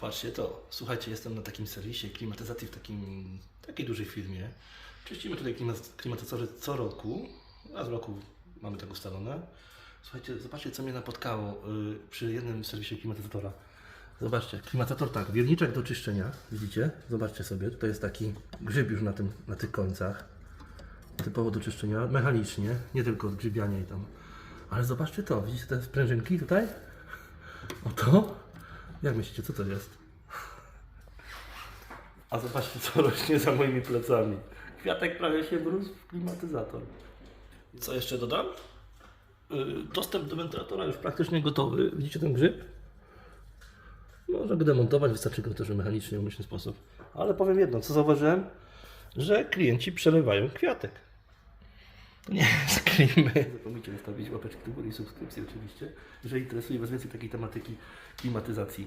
Patrzcie to. Słuchajcie, jestem na takim serwisie klimatyzacji w takim, takiej dużej firmie. Czyścimy tutaj klimat- klimatyzatory co roku. Raz w roku mamy tak ustalone. Słuchajcie, zobaczcie co mnie napotkało y, przy jednym serwisie klimatyzatora. Zobaczcie, klimatyzator tak, wierniczek do czyszczenia, widzicie? Zobaczcie sobie, tutaj jest taki grzyb już na, tym, na tych końcach. Typowo do czyszczenia, mechanicznie, nie tylko odgrzybianie i tam. Ale zobaczcie to, widzicie te sprężynki tutaj? Oto? Jak myślicie, co to jest? A zobaczcie, co rośnie za moimi plecami. Kwiatek prawie się wrósł w klimatyzator. Co jeszcze dodam? Yy, Dostęp do wentylatora już praktycznie gotowy. Widzicie ten grzyb? Można go demontować, wystarczy go też mechanicznie, w umyślny sposób. Ale powiem jedno, co zauważyłem? Że klienci przelewają kwiatek. To nie jest Nie zapomnijcie zostawić łapeczki do góry i subskrypcji oczywiście, jeżeli interesuje Was więcej takiej tematyki klimatyzacji.